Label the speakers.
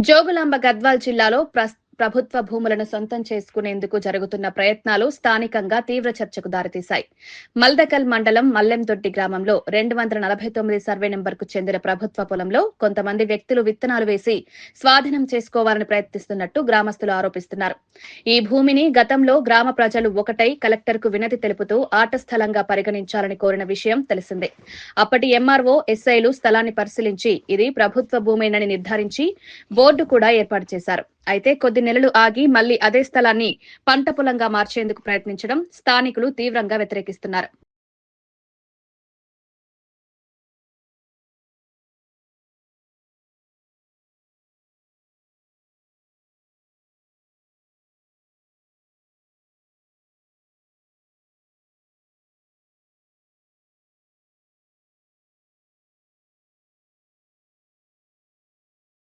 Speaker 1: జోగులాంబ గద్వాల్ జిల్లాలో ప్రస్తుతం ప్రభుత్వ భూములను సొంతం చేసుకునేందుకు జరుగుతున్న ప్రయత్నాలు స్థానికంగా తీవ్ర చర్చకు దారితీశాయి. మల్దకల్ మండలం మల్లెందొడ్డి గ్రామంలో రెండు వందల నలభై తొమ్మిది సర్వే నెంబర్కు చెందిన ప్రభుత్వ పొలంలో కొంతమంది వ్యక్తులు విత్తనాలు వేసి స్వాధీనం చేసుకోవాలని ప్రయత్నిస్తున్నట్టు గ్రామస్తులు ఆరోపిస్తున్నారు. ఈ భూమిని గతంలో గ్రామ ప్రజలు ఒకటై కలెక్టర్కు వినతి తెలుపుతూ ఆట స్థలంగా పరిగణించాలని కోరిన విషయం తెలిసిందే. అప్పటి ఎంఆర్ఓ ఎస్ఐలు స్థలాన్ని పరిశీలించి ఇది ప్రభుత్వ భూమేనని నిర్ధారించి బోర్డు కూడా ఏర్పాటు చేశారు. అయితే కొద్ది నెలలు ఆగి మళ్ళీ అదే స్థలాన్ని పంట పొలంగా మార్చేందుకు ప్రయత్నించడం స్థానికులు తీవ్రంగా వ్యతిరేకిస్తున్నారు.